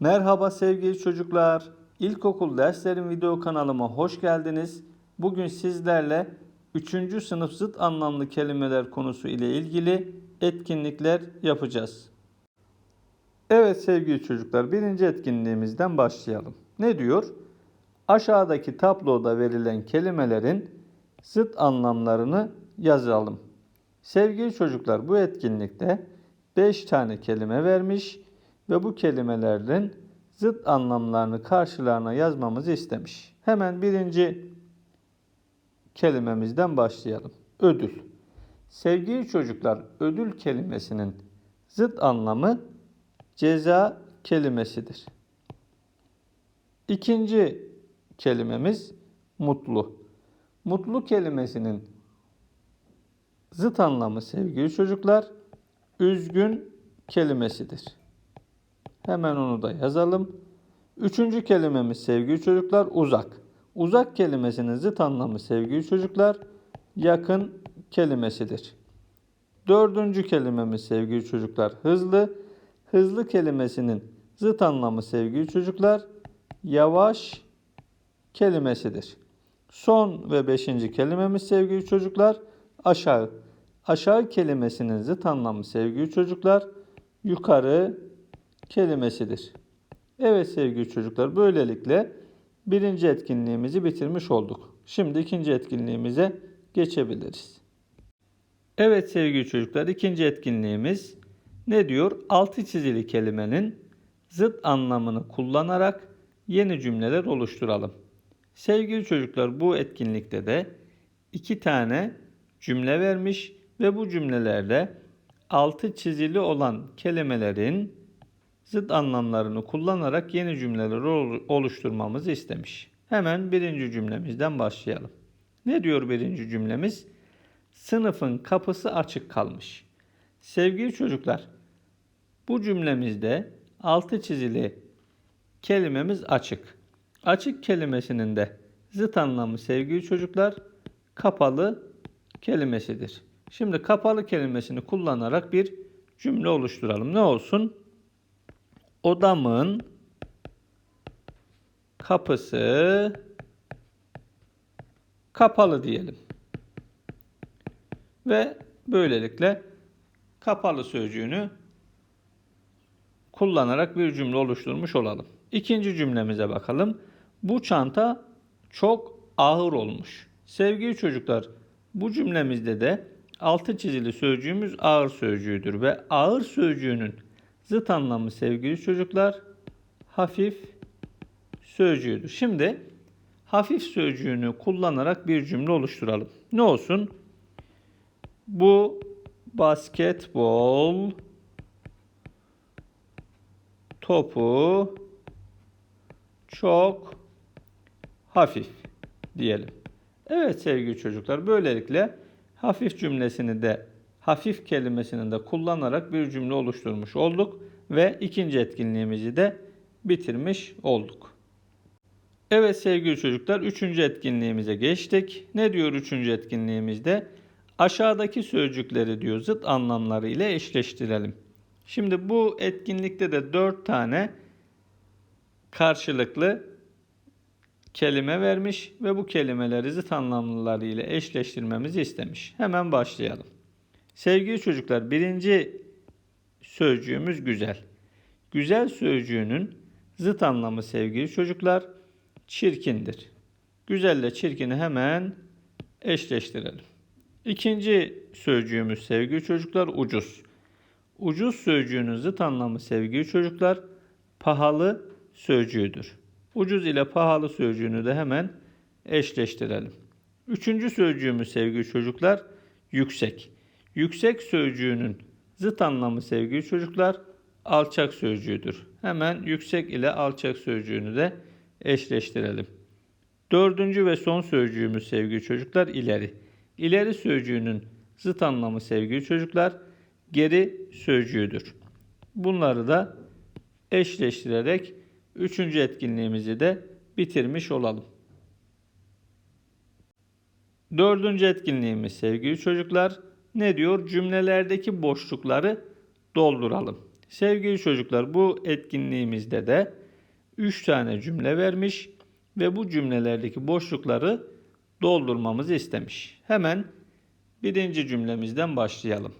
Merhaba sevgili çocuklar. İlkokul derslerim video kanalıma hoş geldiniz. Bugün sizlerle 3. sınıf zıt anlamlı kelimeler konusu ile ilgili etkinlikler yapacağız. Evet sevgili çocuklar birinci etkinliğimizden başlayalım. Ne diyor? Aşağıdaki tabloda verilen kelimelerin zıt anlamlarını yazalım. Sevgili çocuklar bu etkinlikte 5 tane kelime vermiş ve bu kelimelerin zıt anlamlarını karşılarına yazmamızı istemiş. Hemen birinci kelimemizden başlayalım. Ödül. Sevgili çocuklar, ödül kelimesinin zıt anlamı ceza kelimesidir. İkinci kelimemiz mutlu. Mutlu kelimesinin zıt anlamı sevgili çocuklar üzgün kelimesidir. Hemen onu da yazalım. Üçüncü kelimemiz sevgili çocuklar uzak. Uzak kelimesinin zıt anlamı sevgili çocuklar yakın kelimesidir. Dördüncü kelimemiz sevgili çocuklar hızlı. Hızlı kelimesinin zıt anlamı sevgili çocuklar yavaş kelimesidir. Son ve beşinci kelimemiz sevgili çocuklar aşağı. Aşağı kelimesinin zıt anlamı sevgili çocuklar yukarı kelimesidir. Evet sevgili çocuklar böylelikle birinci etkinliğimizi bitirmiş olduk. Şimdi ikinci etkinliğimize geçebiliriz. Evet sevgili çocuklar ikinci etkinliğimiz ne diyor? Altı çizili kelimenin zıt anlamını kullanarak yeni cümleler oluşturalım. Sevgili çocuklar bu etkinlikte de iki tane cümle vermiş ve bu cümlelerde altı çizili olan kelimelerin zıt anlamlarını kullanarak yeni cümleler oluşturmamızı istemiş. Hemen birinci cümlemizden başlayalım. Ne diyor birinci cümlemiz? Sınıfın kapısı açık kalmış. Sevgili çocuklar, bu cümlemizde altı çizili kelimemiz açık. Açık kelimesinin de zıt anlamı sevgili çocuklar kapalı kelimesidir. Şimdi kapalı kelimesini kullanarak bir cümle oluşturalım. Ne olsun? Odamın kapısı kapalı diyelim. Ve böylelikle kapalı sözcüğünü kullanarak bir cümle oluşturmuş olalım. İkinci cümlemize bakalım. Bu çanta çok ağır olmuş. Sevgili çocuklar, bu cümlemizde de altı çizili sözcüğümüz ağır sözcüğüdür ve ağır sözcüğünün zıt anlamı sevgili çocuklar hafif sözcüğüdür. Şimdi hafif sözcüğünü kullanarak bir cümle oluşturalım. Ne olsun? Bu basketbol topu çok hafif diyelim. Evet sevgili çocuklar böylelikle hafif cümlesini de hafif kelimesini de kullanarak bir cümle oluşturmuş olduk ve ikinci etkinliğimizi de bitirmiş olduk. Evet sevgili çocuklar üçüncü etkinliğimize geçtik. Ne diyor üçüncü etkinliğimizde? Aşağıdaki sözcükleri diyor zıt anlamları ile eşleştirelim. Şimdi bu etkinlikte de dört tane karşılıklı kelime vermiş ve bu kelimeleri zıt anlamlıları ile eşleştirmemizi istemiş. Hemen başlayalım. Sevgili çocuklar birinci sözcüğümüz güzel. Güzel sözcüğünün zıt anlamı sevgili çocuklar çirkindir. Güzelle çirkini hemen eşleştirelim. İkinci sözcüğümüz sevgili çocuklar ucuz. Ucuz sözcüğünün zıt anlamı sevgili çocuklar pahalı sözcüğüdür. Ucuz ile pahalı sözcüğünü de hemen eşleştirelim. Üçüncü sözcüğümüz sevgili çocuklar yüksek. Yüksek sözcüğünün zıt anlamı sevgili çocuklar alçak sözcüğüdür. Hemen yüksek ile alçak sözcüğünü de eşleştirelim. Dördüncü ve son sözcüğümüz sevgili çocuklar ileri. İleri sözcüğünün zıt anlamı sevgili çocuklar geri sözcüğüdür. Bunları da eşleştirerek üçüncü etkinliğimizi de bitirmiş olalım. Dördüncü etkinliğimiz sevgili çocuklar ne diyor? Cümlelerdeki boşlukları dolduralım. Sevgili çocuklar bu etkinliğimizde de 3 tane cümle vermiş ve bu cümlelerdeki boşlukları doldurmamızı istemiş. Hemen birinci cümlemizden başlayalım.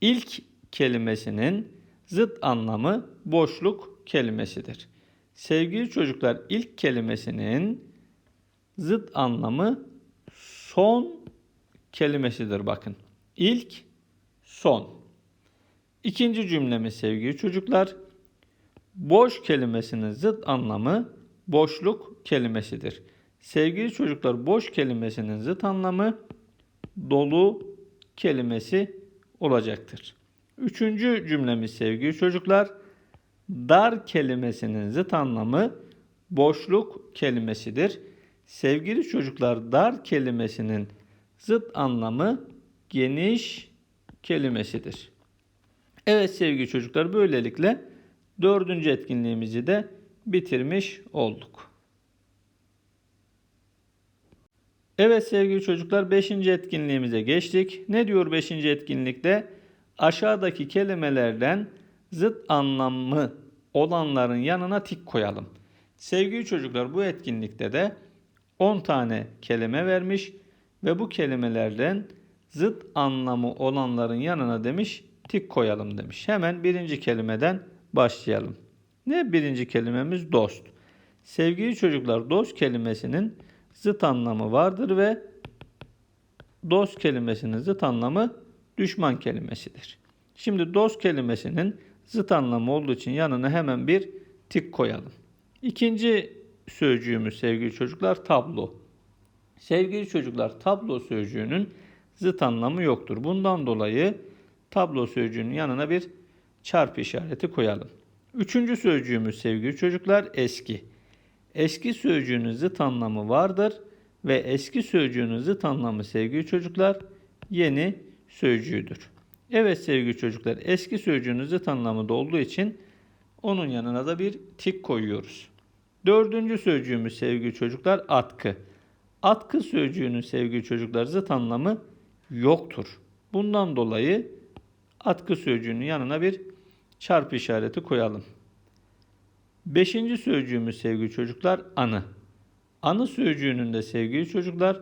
İlk kelimesinin zıt anlamı boşluk kelimesidir. Sevgili çocuklar ilk kelimesinin zıt anlamı son kelimesidir bakın. İlk, son. İkinci cümlemiz sevgili çocuklar. Boş kelimesinin zıt anlamı boşluk kelimesidir. Sevgili çocuklar boş kelimesinin zıt anlamı dolu kelimesi olacaktır. Üçüncü cümlemiz sevgili çocuklar. Dar kelimesinin zıt anlamı boşluk kelimesidir. Sevgili çocuklar dar kelimesinin zıt anlamı geniş kelimesidir. Evet sevgili çocuklar böylelikle dördüncü etkinliğimizi de bitirmiş olduk. Evet sevgili çocuklar 5. etkinliğimize geçtik. Ne diyor 5. etkinlikte? Aşağıdaki kelimelerden zıt anlamı olanların yanına tik koyalım. Sevgili çocuklar bu etkinlikte de 10 tane kelime vermiş ve bu kelimelerden zıt anlamı olanların yanına demiş tik koyalım demiş. Hemen birinci kelimeden başlayalım. Ne birinci kelimemiz dost. Sevgili çocuklar dost kelimesinin zıt anlamı vardır ve dost kelimesinin zıt anlamı düşman kelimesidir. Şimdi dost kelimesinin zıt anlamı olduğu için yanına hemen bir tik koyalım. İkinci sözcüğümüz sevgili çocuklar tablo. Sevgili çocuklar tablo sözcüğünün zıt anlamı yoktur. Bundan dolayı tablo sözcüğünün yanına bir çarpı işareti koyalım. Üçüncü sözcüğümüz sevgili çocuklar eski. Eski sözcüğünün zıt anlamı vardır ve eski sözcüğünün zıt anlamı sevgili çocuklar yeni sözcüğüdür. Evet sevgili çocuklar eski sözcüğünün zıt anlamı da olduğu için onun yanına da bir tik koyuyoruz. Dördüncü sözcüğümüz sevgili çocuklar atkı. Atkı sözcüğünün sevgili çocuklar zıt anlamı yoktur. Bundan dolayı atkı sözcüğünün yanına bir çarpı işareti koyalım. Beşinci sözcüğümüz sevgili çocuklar anı. Anı sözcüğünün de sevgili çocuklar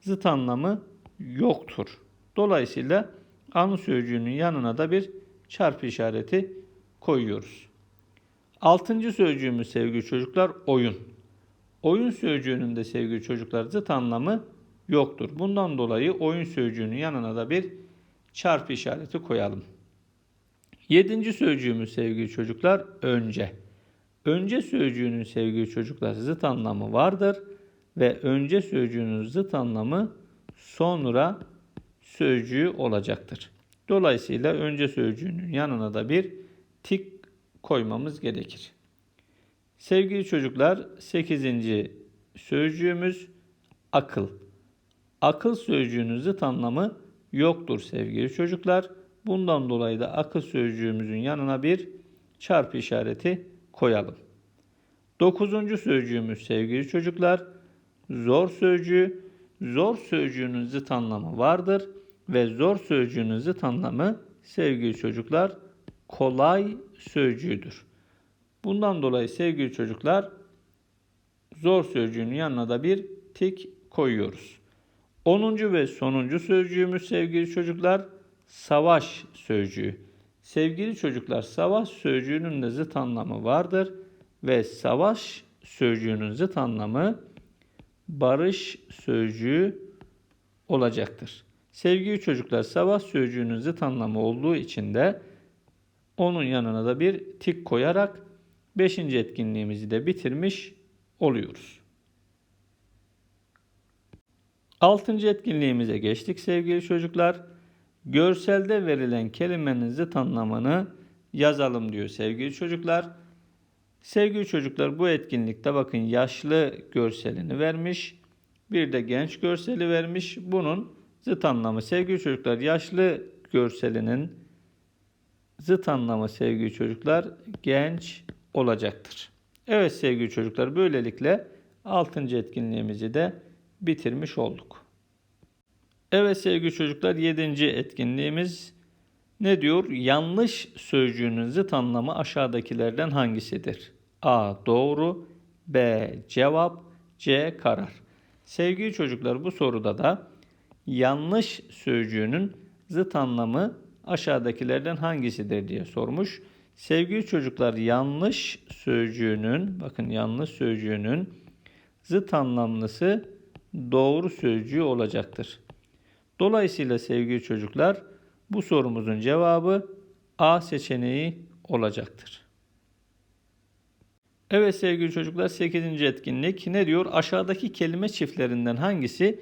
zıt anlamı yoktur. Dolayısıyla anı sözcüğünün yanına da bir çarpı işareti koyuyoruz. Altıncı sözcüğümüz sevgili çocuklar oyun. Oyun sözcüğünün de sevgili çocuklar zıt anlamı yoktur. Bundan dolayı oyun sözcüğünün yanına da bir çarpı işareti koyalım. Yedinci sözcüğümüz sevgili çocuklar önce. Önce sözcüğünün sevgili çocuklar zıt anlamı vardır ve önce sözcüğünün zıt anlamı sonra sözcüğü olacaktır. Dolayısıyla önce sözcüğünün yanına da bir tik koymamız gerekir. Sevgili çocuklar 8. sözcüğümüz akıl. Akıl sözcüğünün zıt anlamı yoktur sevgili çocuklar. Bundan dolayı da akıl sözcüğümüzün yanına bir çarpı işareti koyalım. Dokuzuncu sözcüğümüz sevgili çocuklar zor sözcüğü. Zor sözcüğünün zıt anlamı vardır ve zor sözcüğünün zıt anlamı sevgili çocuklar kolay sözcüğüdür. Bundan dolayı sevgili çocuklar zor sözcüğünün yanına da bir tik koyuyoruz. Onuncu ve sonuncu sözcüğümüz sevgili çocuklar savaş sözcüğü. Sevgili çocuklar savaş sözcüğünün de zıt anlamı vardır ve savaş sözcüğünün zıt anlamı barış sözcüğü olacaktır. Sevgili çocuklar savaş sözcüğünün zıt anlamı olduğu için de onun yanına da bir tik koyarak 5. etkinliğimizi de bitirmiş oluyoruz. 6. etkinliğimize geçtik sevgili çocuklar. Görselde verilen kelimenin zıt anlamını yazalım diyor sevgili çocuklar. Sevgili çocuklar bu etkinlikte bakın yaşlı görselini vermiş. Bir de genç görseli vermiş. Bunun zıt anlamı sevgili çocuklar yaşlı görselinin zıt anlamı sevgili çocuklar genç olacaktır. Evet sevgili çocuklar böylelikle 6. etkinliğimizi de bitirmiş olduk. Evet sevgili çocuklar 7. etkinliğimiz Ne diyor? Yanlış sözcüğünün zıt anlamı aşağıdakilerden hangisidir? A. Doğru B. Cevap C. Karar. Sevgili çocuklar bu soruda da yanlış sözcüğünün zıt anlamı aşağıdakilerden hangisidir diye sormuş. Sevgili çocuklar yanlış sözcüğünün bakın yanlış sözcüğünün zıt anlamlısı doğru sözcüğü olacaktır. Dolayısıyla sevgili çocuklar bu sorumuzun cevabı A seçeneği olacaktır. Evet sevgili çocuklar 8. etkinlik ne diyor? Aşağıdaki kelime çiftlerinden hangisi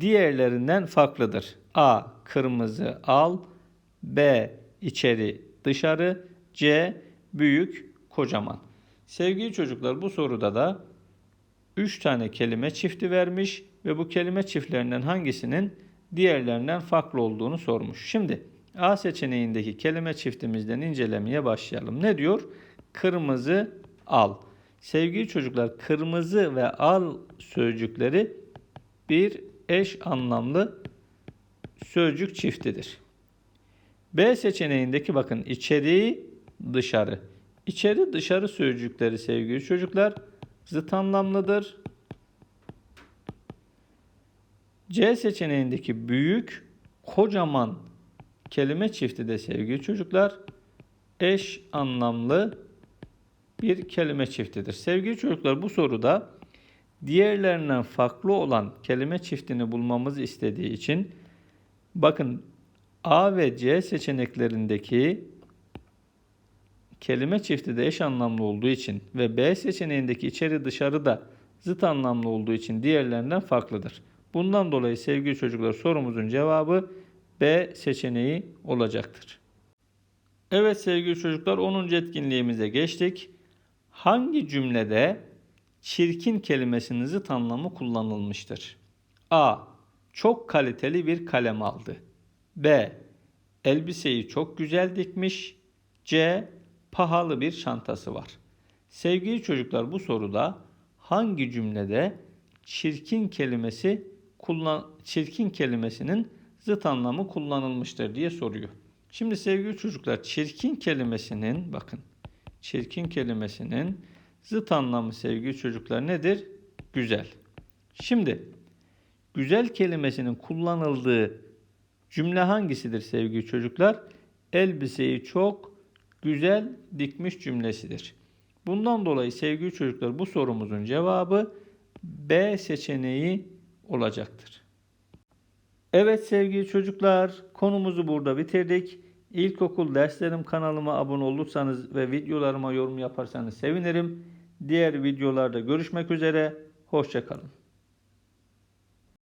diğerlerinden farklıdır? A. Kırmızı al B. içeri dışarı C. Büyük kocaman. Sevgili çocuklar bu soruda da 3 tane kelime çifti vermiş ve bu kelime çiftlerinden hangisinin diğerlerinden farklı olduğunu sormuş. Şimdi A seçeneğindeki kelime çiftimizden incelemeye başlayalım. Ne diyor? Kırmızı al. Sevgili çocuklar kırmızı ve al sözcükleri bir eş anlamlı sözcük çiftidir. B seçeneğindeki bakın içeri dışarı. İçeri dışarı sözcükleri sevgili çocuklar zıt anlamlıdır. C seçeneğindeki büyük, kocaman kelime çifti de sevgili çocuklar eş anlamlı bir kelime çiftidir. Sevgili çocuklar bu soruda diğerlerinden farklı olan kelime çiftini bulmamızı istediği için bakın A ve C seçeneklerindeki kelime çifti de eş anlamlı olduğu için ve B seçeneğindeki içeri dışarı da zıt anlamlı olduğu için diğerlerinden farklıdır. Bundan dolayı sevgili çocuklar sorumuzun cevabı B seçeneği olacaktır. Evet sevgili çocuklar 10. etkinliğimize geçtik. Hangi cümlede çirkin kelimesinin zıt anlamı kullanılmıştır? A. Çok kaliteli bir kalem aldı. B. Elbiseyi çok güzel dikmiş. C. Pahalı bir çantası var. Sevgili çocuklar bu soruda hangi cümlede çirkin kelimesi kullan çirkin kelimesinin zıt anlamı kullanılmıştır diye soruyor. Şimdi sevgili çocuklar çirkin kelimesinin bakın çirkin kelimesinin zıt anlamı sevgili çocuklar nedir? Güzel. Şimdi güzel kelimesinin kullanıldığı cümle hangisidir sevgili çocuklar? Elbiseyi çok güzel dikmiş cümlesidir. Bundan dolayı sevgili çocuklar bu sorumuzun cevabı B seçeneği olacaktır. Evet sevgili çocuklar konumuzu burada bitirdik. İlkokul derslerim kanalıma abone olursanız ve videolarıma yorum yaparsanız sevinirim. Diğer videolarda görüşmek üzere. Hoşçakalın.